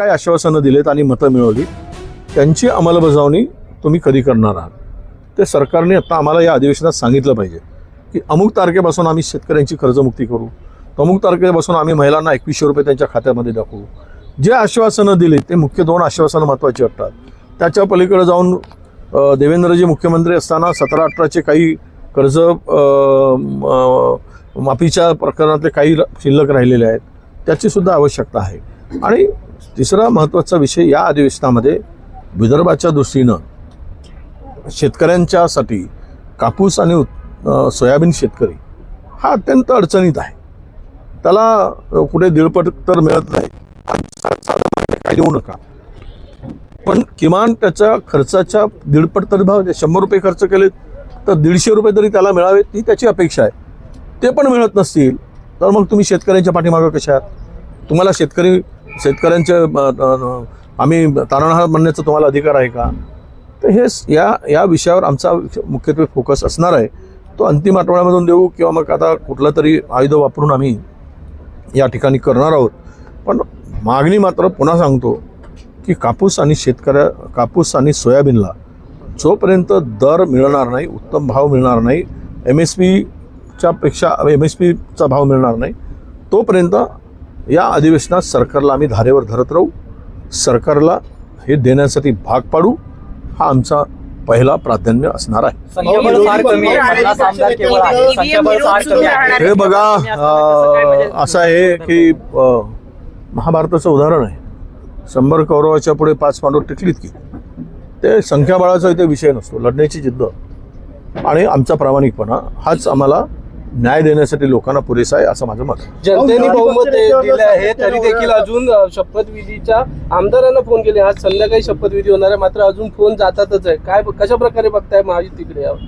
काय आश्वासनं दिलेत आणि मतं मिळवली त्यांची अंमलबजावणी तुम्ही कधी करणार आहात? ते सरकारने आता आम्हाला या अधिवेशनात सांगितलं पाहिजे की अमुक तारखेपासून आम्ही शेतकऱ्यांची कर्जमुक्ती करू अमुक तारखेपासून आम्ही महिलांना एकवीसशे रुपये त्यांच्या खात्यामध्ये दाखवू. जे आश्वासनं दिली ते मुख्य दोन आश्वासनं महत्त्वाची वाटतात त्याच्या पलीकडे जाऊन देवेंद्रजी मुख्यमंत्री असताना सतरा अठराचे काही कर्ज म, माफीच्या प्रकरणातले काही शिल्लक राहिलेले आहेत त्याचीसुद्धा आवश्यकता आहे. आणि तिसरा महत्त्वाचा विषय या अधिवेशनामध्ये विदर्भाच्या दृष्टीनं शेतकऱ्यांच्यासाठी कापूस आणि सोयाबीन शेतकरी हा अत्यंत अडचणीत आहे. त्याला कुठे दीडपट तर मिळत नाही. काय देऊ नका. पण किमान त्याच्या खर्चाच्या दीडपट तरी भाव शंभर रुपये खर्च केले तर दीडशे रुपये तरी त्याला मिळावेत ही त्याची अपेक्षा आहे. ते पण मिळत नसतील तर मग तुम्ही शेतकऱ्यांच्या पाठीमागं कशा आहात? तुम्हाला शेतकरी शेतकऱ्यांचे आम्ही तारणहार म्हणण्याचा तुम्हाला अधिकार आहे का? तर हे या या विषयावर आमचा मुख्यत्वे फोकस असणार आहे. तो अंतिम आठवड्यामधून देऊ किंवा मग आता कुठलं तरी आयुध वापरून आम्ही या ठिकाणी करणार आहोत. पण मागणी मात्र पुन्हा सांगतो की कापूस आणि शेतकऱ्या कापूस आणि सोयाबीनला जोपर्यंत दर मिळणार नाही उत्तम भाव मिळणार नाही एम एस पीच्या पेक्षा एम एस पीचा भाव मिळणार नाही तोपर्यंत या अधिवेशनात सरकारला आम्ही धारेवर धरत राहू. सरकारला हे देण्यासाठी भाग पाडू. हा आमचा पहिला प्राधान्य असणार आहे. हे बघा असं म्हणजे- असं आहे की महाभारताचं उदाहरण आहे. शंभर कौरवाच्या पुढे पाच पांडव टिकलीत की? ते संख्याबळाचा इथे विषय नसतो. लढण्याची जिद्द. आणि आमचा प्रामाणिकपणा हाच आम्हाला न्याय देण्यासाठी लोकांना पुरेसा आहे असं माझं मत. जनतेने बहुमत दिले आहे तरी देखील अजून शपथविधीच्या आमदारांना फोन केले. आज संध्याकाळी शपथविधी होणार आहे मात्र अजून फोन जातातच आहे. काय कशा प्रकारे बघताय महायुतीकडे यावर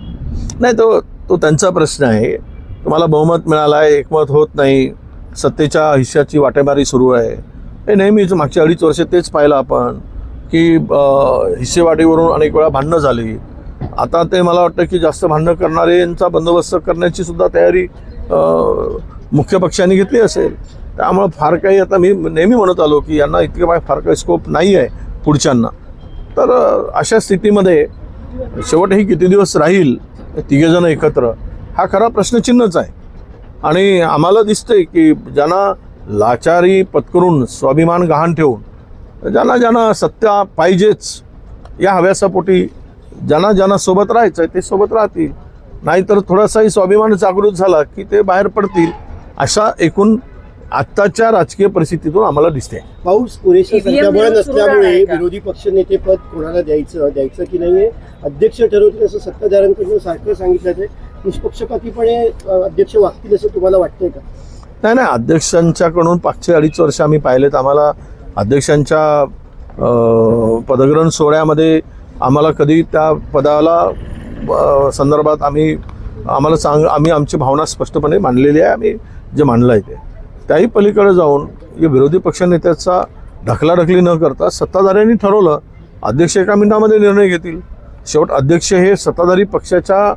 नाही तो तो त्यांचा प्रश्न आहे. तुम्हाला बहुमत मिळालं आहे एकमत होत नाही. सत्तेच्या हिश्श्याची वाटेमारी सुरू आहे. हे नेहमीच मागच्या अडीच वर्ष तेच पाहिलं आपण की हिस्सेवाटीवरून अनेक वेळा भांडणं झाली. आता ते मला वाटतं की जास्त भांडणं करणाऱ्यांचा बंदोबस्त करण्याची सुद्धा तयारी मुख्य पक्षांनी घेतली असेल. त्यामुळं फार काही आता मी नेहमी म्हणत आलो की यांना इतके काय फार काही स्कोप नाही आहे पुढच्यांना. तर अशा स्थितीमध्ये शेवटही किती दिवस राहील तिघेजणं एकत्र हा खरा प्रश्नचिन्हच आहे. आणि आम्हाला दिसतंय की ज्यांना लाचारी पत्करून स्वाभिमान गहाण ठेवून ज्यांना ज्यांना सत्ता पाहिजेच या हव्यासापोटी ज्यांना ज्यांना सोबत राहायचं आहे ते सोबत राहतील. नाहीतर थोडासाही स्वाभिमान जागृत झाला की ते बाहेर पडतील अशा एकूण आत्ताच्या राजकीय परिस्थितीतून आम्ला दिसते पाऊस पुरेशा संख्याबळ नसल्यामुळे? विरोधी पक्षनेते पद कोणाला द्यायचं द्यायचं की नाहीये? अध्यक्ष ठरवतील असं सत्ताधाऱ्यांकडून सारखं सांगितलं जाते निष्पक्षपातीपणे अध्यक्ष वागतील असं तुम्हाला वाटतंय का? नाही नाही अध्यक्षांच्याकडून मागचे अडीच वर्ष आम्ही पाहिलेत. आम्हाला अध्यक्षांच्या पदग्रहण सोहळ्यामध्ये आम्हाला कधी त्या पदाला संदर्भात आम्ही आम्हाला सांग आम्ही आमची भावना स्पष्टपणे मांडलेली आहे. आम्ही जे मांडलं आहे ते. त्याही पलीकडे जाऊन या विरोधी पक्षनेत्याचा ढकलाढकली न करता सत्ताधाऱ्यांनी ठरवलं अध्यक्ष एका मिनिटामध्ये निर्णय घेतील. शेवट अध्यक्ष हे सत्ताधारी पक्षाच्या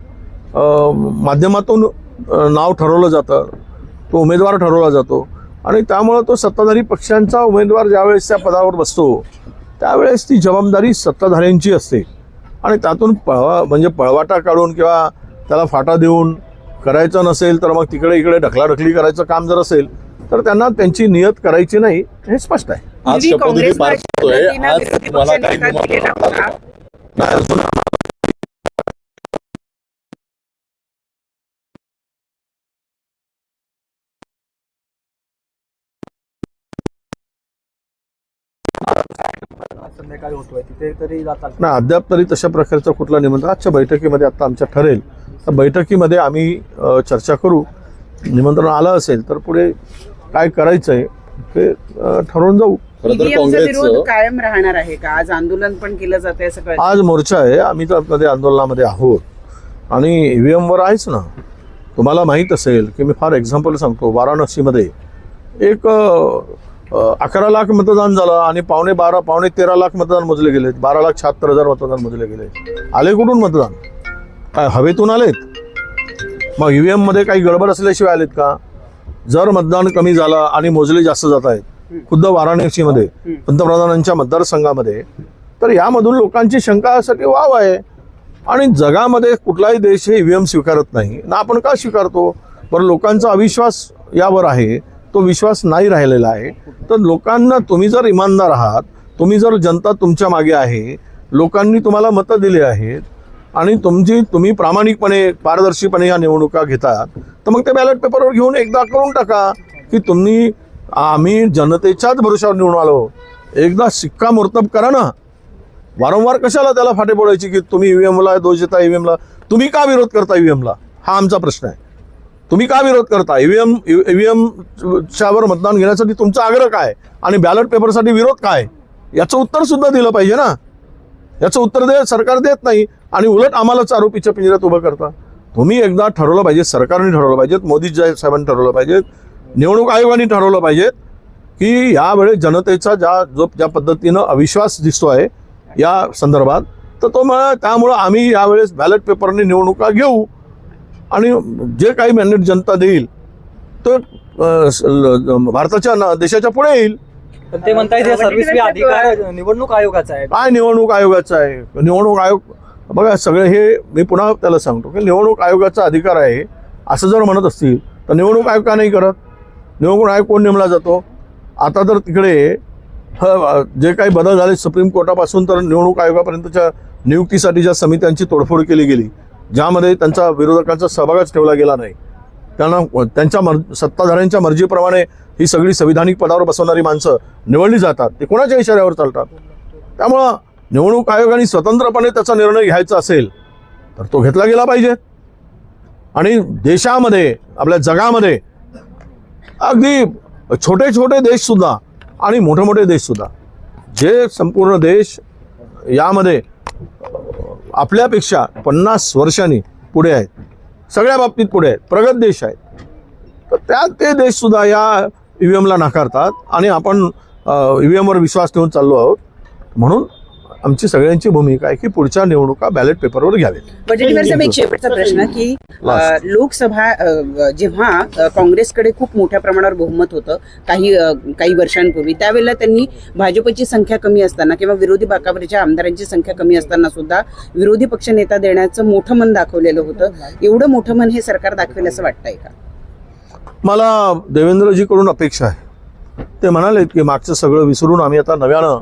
माध्यमातून नाव ठरवलं जातं. तो उमेदवार ठरवला जातो. आणि त्यामुळं तो सत्ताधारी पक्षांचा उमेदवार ज्यावेळेस त्या पदावर बसतो त्यावेळेस ती जबाबदारी सत्ताधाऱ्यांची असते. आणि त्यातून पळवा म्हणजे पळवाटा काढून किंवा त्याला फाटा देऊन करायचं नसेल तर मग तिकडे इकडे ढकलाढकली करायचं काम जर असेल तर त्यांना त्यांची नियत करायची नाही हे स्पष्ट आहे. आज शपथविधी काँग्रेस पार पडतोय आज काही नाही, अजून संध्याकाळी होतोय तिथे तरी जातात नाही अद्याप तरी तशा प्रकारचं कुठलं निमंत्रण आजच्या बैठकीमध्ये आता आमच्या ठरेल. तर बैठकीमध्ये आम्ही चर्चा करू. निमंत्रण आलं असेल तर पुढे काय करायचं आहे ते ठरवून जाऊ. कायम राहणार आहे का? आज आंदोलन पण केलं जात आहे आज मोर्चा आहे. आम्ही तर मध्ये आंदोलनामध्ये आहोत. आणि ईव्हीएम वर आहेच ना. तुम्हाला माहीत असेल की मी फार एक्झाम्पल सांगतो. वाराणसीमध्ये एक अकरा लाख मतदान झालं आणि पावणे बारा पावणे तेरा लाख मतदान मोजले गेले. बारा लाख शहात्तर हजार मतदान मोजले गेले. आले कुठून मतदान? काय हवेतून आलेत? मग ईव्हीएममध्ये काही गडबड असल्याशिवाय आलेत का? जर मतदान कमी झालं आणि मोजले जास्त जात आहेत खुद्द वाराणसीमध्ये पंतप्रधानांच्या मतदारसंघामध्ये तर यामधून लोकांची शंकासाठी वाव आहे. आणि जगामध्ये कुठलाही देश हे ईव्हीएम स्वीकारत नाही. ना आपण का स्वीकारतो? बरं लोकांचा अविश्वास यावर आहे. तो विश्वास नाही राहिलेला आहे. तर लोकांना तुम्ही जर इमानदार आहात तुम्ही जर जनता तुमच्या मागे आहे लोकांनी तुम्हाला मतं दिली आहेत आणि तुमची तुम्ही प्रामाणिकपणे पारदर्शीपणे या निवडणुका घेतात तर मग ते बॅलेट पेपरवर घेऊन एकदा करून टाका की तुम्ही आम्ही जनतेच्याच भरोशावर निवडून आलो. एकदा शिक्कामोर्तब करा ना. वारंवार कशाला त्याला फाटे पडायची की तुम्ही ईव्हीएमला दोष देता ईव्हीएमला तुम्ही का विरोध करता ईव्हीएमला हा आमचा प्रश्न आहे. तुम्ही का विरोध करता? ईव्हीएम ईव्हीएमच्यावर मतदान घेण्यासाठी तुमचा आग्रह काय? आणि बॅलेट पेपरसाठी विरोध काय? याचं उत्तर सुद्धा दिलं पाहिजे ना. याचं उत्तर दे सरकार देत नाही. आणि उलट आम्हालाच आरोपीच्या पिंजऱ्यात उभं करता. तुम्ही एकदा ठरवलं पाहिजे सरकारने ठरवलं पाहिजेत मोदी साहेबांनी ठरवलं पाहिजेत निवडणूक आयोगाने ठरवलं पाहिजेत की यावेळेस जनतेचा ज्या जो ज्या पद्धतीनं अविश्वास दिसतो आहे या संदर्भात तर तो मला त्यामुळं आम्ही यावेळेस बॅलेट पेपरने निवडणुका घेऊ. आणि जे काही मॅन्डेट जनता देईल तो भारताच्या देशाच्या पुढे येईल. पण ते हे सर्व्हिस अधिकार निवडणूक आयोगाचा आहे. काय निवडणूक आयोगाचं आहे? निवडणूक आयोग बघा सगळे हे मी पुन्हा त्याला सांगतो की निवडणूक आयोगाचा अधिकार आहे असं जर म्हणत असतील तर निवडणूक आयोग का नाही करत? निवडणूक आयोग कोण नेमला जातो? आता तर तिकडे जे काही बदल झाले सुप्रीम कोर्टापासून तर निवडणूक आयोगापर्यंतच्या नियुक्तीसाठी ज्या समित्यांची तोडफोड केली गेली ज्यामध्ये त्यांचा विरोधकांचा सहभागच ठेवला गेला नाही. त्यांना त्यांच्या मर सत्ताधाऱ्यांच्या मर्जीप्रमाणे ही सगळी संविधानिक पदावर बसवणारी माणसं निवडली जातात. ते कोणाच्या इशाऱ्यावर चालतात? त्यामुळं निवडणूक आयोगाने स्वतंत्रपणे त्याचा निर्णय घ्यायचा असेल तर तो घेतला गेला पाहिजे. आणि देशामध्ये आपल्या जगामध्ये अगदी छोटे छोटे देशसुद्धा आणि मोठे मोठे देशसुद्धा जे संपूर्ण देश यामध्ये आपल्यापेक्षा पन्नास वर्षांनी पुढे आहेत. सगळ्या बाबतीत पुढे आहेत. प्रगत देश आहेत. तर त्यात ते देशसुद्धा या ई व्ही एमला नाकारतात आणि आपण ई व्ही एमवर विश्वास ठेवून चाललो आहोत. म्हणून आमची सगळ्यांची भूमिका आहे की पुढच्या निवडणुका बॅलेट पेपरवर साहेब एक शेवटचा प्रश्न की लोकसभा जेव्हा काँग्रेसकडे खूप मोठ्या प्रमाणावर बहुमत होतं काही काही वर्षांपूर्वी त्यावेळेला त्यांनी भाजपची संख्या कमी असताना किंवा विरोधी बाकावरच्या आमदारांची संख्या कमी असताना सुद्धा विरोधी पक्ष नेता देण्याचं मोठं मन दाखवलेलं होतं. एवढं मोठं मन हे सरकार दाखवेल असं वाटतंय का? मला देवेंद्रजीकडून अपेक्षा आहे. ते म्हणालेत की मागचं सगळं विसरून आम्ही आता नव्यानं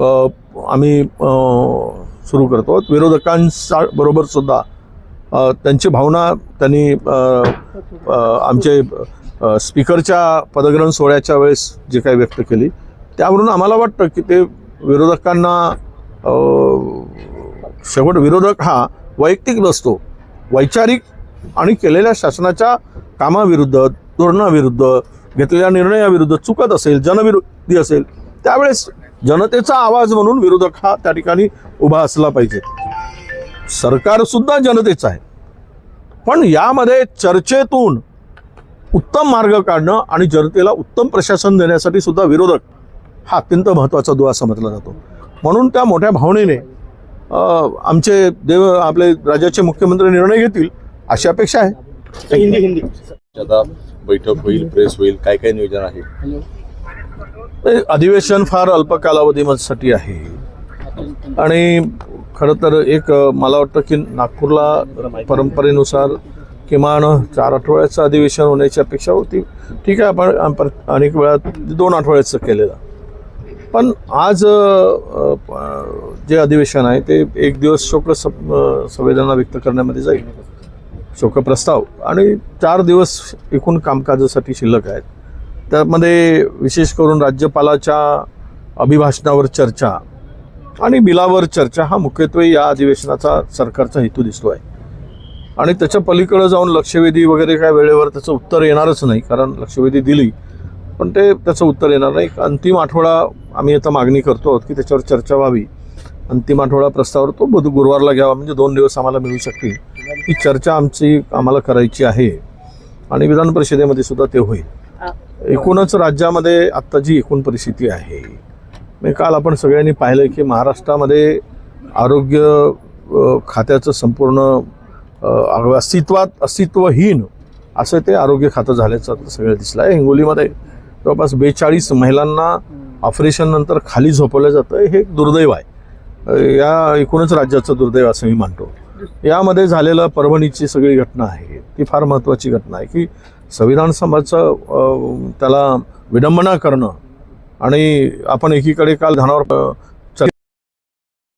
आम्ही सुरू करतो. विरोधकांचा बरोबर सुद्धा त्यांची भावना त्यांनी आमचे स्पीकरच्या पदग्रहण सोहळ्याच्या वेळेस जे काही व्यक्त केली त्यावरून आम्हाला वाटतं की ते विरोधकांना शेवट विरोधक हा वैयक्तिक नसतो. वैचारिक आणि केलेल्या शासनाच्या कामाविरुद्ध धोरणाविरुद्ध घेतलेल्या निर्णयाविरुद्ध चुकत असेल जनविरोधी असेल त्यावेळेस जनतेचा आवाज म्हणून विरोधक हा त्या ठिकाणी उभा असला पाहिजे. सरकार सुद्धा जनतेचं आहे. पण यामध्ये चर्चेतून उत्तम मार्ग काढणं आणि जनतेला उत्तम प्रशासन देण्यासाठी सुद्धा विरोधक हा अत्यंत महत्त्वाचा दुवा समजला जातो. म्हणून त्या मोठ्या भावनेने आमचे देव आपले राज्याचे मुख्यमंत्री निर्णय घेतील अशी अपेक्षा आहे. हिंदी हिंदी. आता बैठक होईल प्रेस होईल काय काय नियोजन आहे? अधिवेशन फार अल्प कालावधीसाठी आहे. आणि खरं तर एक मला वाटतं की नागपूरला परंपरेनुसार किमान चार आठवड्याचं अधिवेशन होण्याची अपेक्षा होती. ठीक आहे आपण अनेक वेळा दोन आठवड्याचं केलेलं. पण आज जे अधिवेशन आहे ते एक दिवस शोक संवेदना व्यक्त करण्यामध्ये जाईल. शोकप्रस्ताव. आणि चार दिवस एकूण कामकाजासाठी शिल्लक आहेत. त्यामध्ये विशेष करून राज्यपालाच्या अभिभाषणावर चर्चा आणि बिलावर चर्चा हा मुख्यत्वे या अधिवेशनाचा सरकारचा हेतू दिसतो आहे आणि त्याच्या पलीकडे जाऊन लक्षवेधी वगैरे काय वेळेवर त्याचं उत्तर येणारच नाही कारण लक्षवेधी दिली पण ते त्याचं उत्तर येणार नाही. एक अंतिम आठवडा आम्ही आता मागणी करतो आहोत की त्याच्यावर चर्चा व्हावी. अंतिम आठवडा प्रस्तावावर तो बुध गुरुवारला घ्यावा म्हणजे दोन दिवस आम्हाला मिळू शकतील. ही चर्चा आमची आम्हाला करायची आहे. आणि विधान परिषदेमध्ये सुद्धा ते होईल. एकूणच राज्यामध्ये आत्ता जी एकूण परिस्थिती आहे मी काल आपण सगळ्यांनी पाहिलं की महाराष्ट्रामध्ये आरोग्य खात्याचं संपूर्ण अस्तित्वात अस्तित्वहीन असं ते आरोग्य खातं झाल्याचं आता सगळं दिसलं आहे. हिंगोलीमध्ये जवळपास बेचाळीस महिलांना ऑपरेशन नंतर खाली झोपवलं जातं हे एक दुर्दैव आहे. या एकूणच राज्याचं दुर्दैव असं मी मानतो. यामध्ये झालेलं परभणीची सगळी घटना आहे ती फार महत्त्वाची घटना आहे की संविधान सभाचं त्याला विडंबना करणं आणि आपण एकीकडे काल धानावर